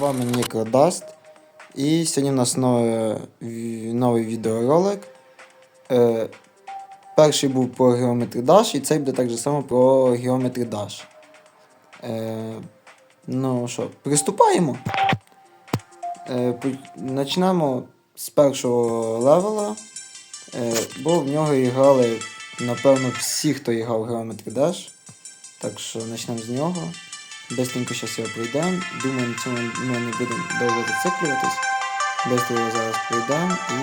вами Нікродаст. І сьогодні в нас нове, новий відеоролик. Е, перший був про Geometry Dash, і цей буде так само про Geometry Dash. Е, ну що, приступаємо. Е, почнемо з першого левела, е, бо в нього грали, напевно, всі, хто грав в Geometry Dash. Так що почнемо з нього. Быстренько зараз його пройдемо. Думаю, на цьому ми не будемо довго зациклюватись. Быстро його зараз пройдемо і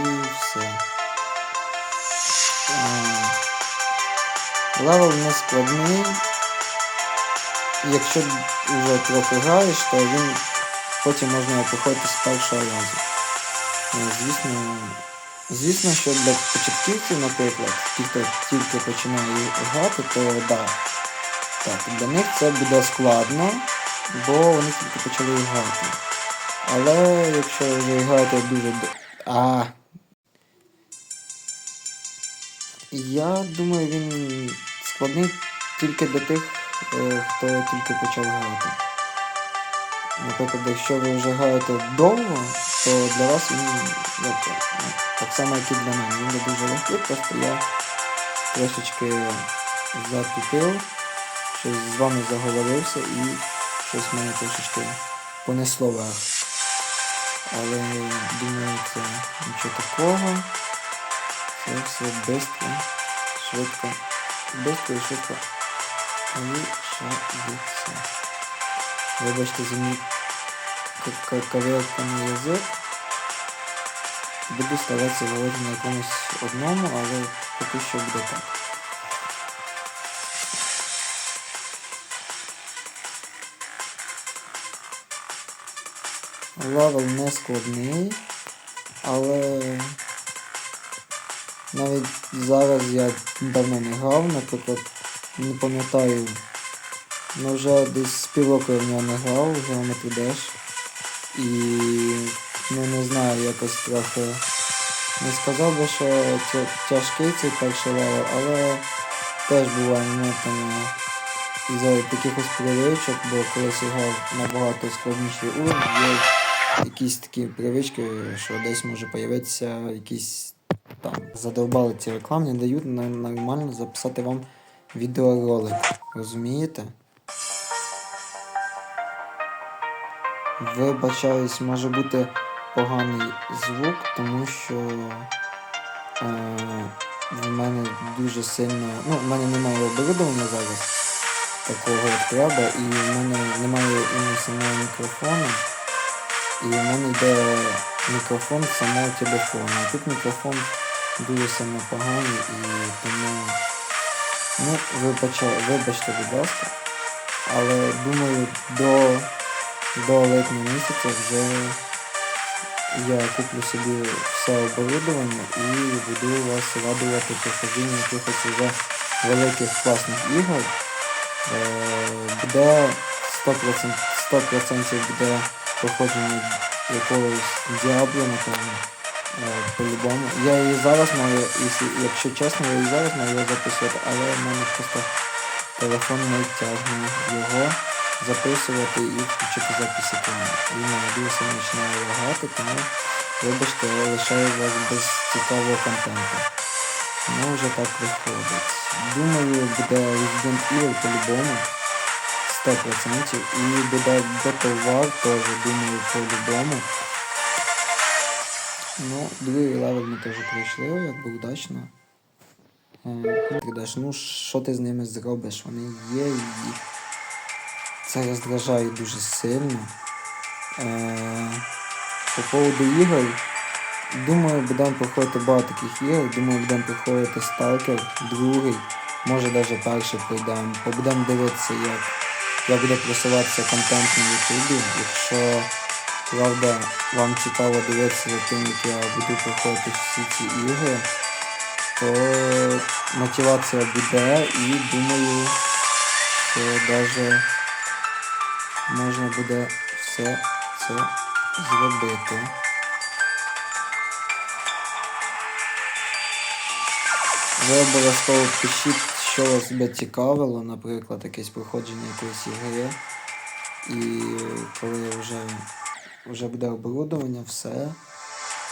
все. А, Левел не складний. Якщо вже трохи граєш, то він потім можна проходити з першого разу. Е, Звісно, звісно, що для початківців, наприклад, хто тільки починає грати, то да. Так, для них це буде складно, бо вони тільки почали грати. Але якщо ви граєте дуже. А. Я думаю, він складний тільки для тих, е, хто тільки почав грати. Наприклад, якщо ви вже граєте довго, то для вас він як, ну, так само, як і для мене. Він дуже легкий, просто я трошечки затупив щось з вами заговорився і щось мене трошечки понесло вверх. Але думаю, це нічого такого. Це все швидко, швидко, швидко і швидко вирішається. Вибачте за мій коректний язик. Буду старатися говорити на якомусь одному, але поки що буде так. Левел не складний, але навіть зараз я давно не грав, наприклад, не пам'ятаю, ну вже десь півроку я в нього не грав, вже Geometry Dash. І ну не знаю, якось трохи не сказав би, що це тяжкий цей перший левел, але теж буває моментами із-за таких ось привичок, бо колись я набагато складніший уровень, якісь такі привички, що десь може появитися якісь там задовбали ці реклами, не дають нормально записати вам відеоролик. Розумієте? Вибачаюсь, може бути поганий звук, тому що е, в мене дуже сильно. Ну, в мене немає оборудовання зараз такого як треба, і в мене немає і самого мікрофону. І в мене йде мікрофон самого телефону. А тут мікрофон дуже сильно поганий і тому ну, вибачте, будь ласка. Але думаю, до, до липня місяця вже я куплю собі все оборудовання і буду вас радувати проходження якихось вже великих класних ігор. Е, буде 100%, 100% буде проходження якогось Діабло, напевно. Е, По-любому. Я її зараз маю, якщо, чесно, я її зараз маю записувати, але в мене просто телефон не тягне його записувати і включити запис екрану. Він сильно починає лагати, тому вибачте, я лишаю вас без цікавого контенту. Ну вже так виходить. Думаю, буде Resident Evil по-любому. 100% і буде War теж, думаю, по-любому. Ну, другий левел ми теж пройшли, якби удачно. Е, ну що ти з ними зробиш? Вони є і це роздражає дуже сильно. Е, по поводу ігор, думаю, будемо проходити багато таких ігор, думаю, будемо проходити Stalker, другий, може навіть перший пройдемо. Будемо дивитися, як, як буде просуватися контент на Ютубі. Якщо правда вам цікаво дивитися за тим, як я буду проходити всі ці ігри, то мотивація буде і думаю, що навіть можна буде все це зробити. Ви обов'язково пишіть, що вас би цікавило, наприклад, якесь проходження якоїсь ігри. І коли вже вже буде оборудовання, все,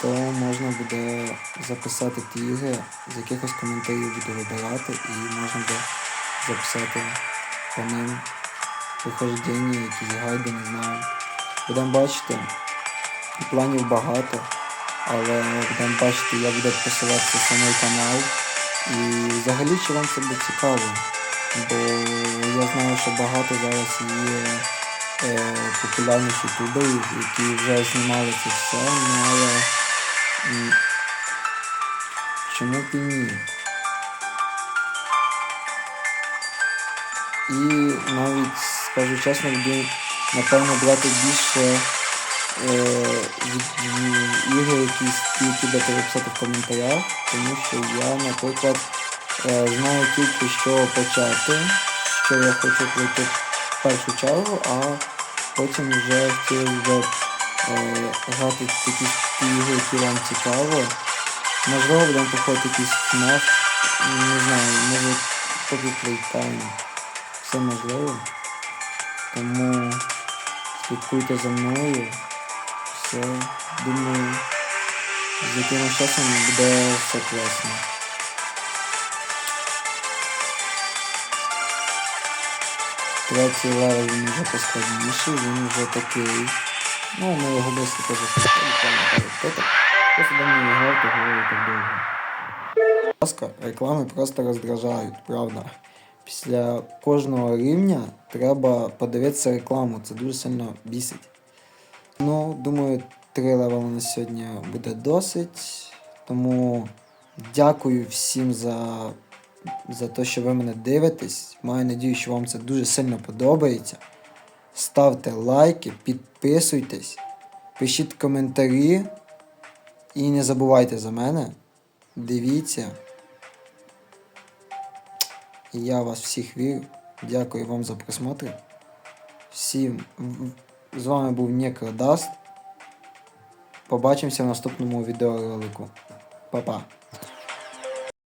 то можна буде записати ті ігри, з якихось коментарів буду вибирати і можна буде записати по ним прохождення, якісь гайди, не знаю. Будемо бачити, планів багато, але будемо бачити, як буде посилатися самий канал. І взагалі чи вам це буде цікаво. Бо я знаю, що багато зараз є е, популярних ютуберів, які вже знімали це все, ну але м, чому б і ні? І навіть, скажу чесно, буду напевно брати більше е, ігри, якісь які будете виписати в коментарях, тому що я, наприклад, е, знаю тільки що почати, що я хочу пройти в першу чергу, а потім вже хотів вже е, грати в такі ігри, які вам цікаво. Можливо, будемо проходити якийсь FNAF, не знаю, може поки Playtime. Все можливо. Тому слідкуйте за мною. Все, думаю, з якимось часом буде все класно. Третій левел він вже поскладніший, він вже такий. Ну, ми його близько теж поставили. Хто так? Хто сюди не грав, то так довго. Будь ласка, реклами просто роздражають, правда. Після кожного рівня треба подивитися рекламу, це дуже сильно бісить. Ну, думаю, три левели на сьогодні буде досить. Тому дякую всім за, за те, що ви мене дивитесь. Маю надію, що вам це дуже сильно подобається. Ставте лайки, підписуйтесь, пишіть коментарі і не забувайте за мене. Дивіться. І я вас всіх вірю. Дякую вам за просмотр. Всім з вами був Некродаст. Побачимося в наступному відеоролику. Па-па.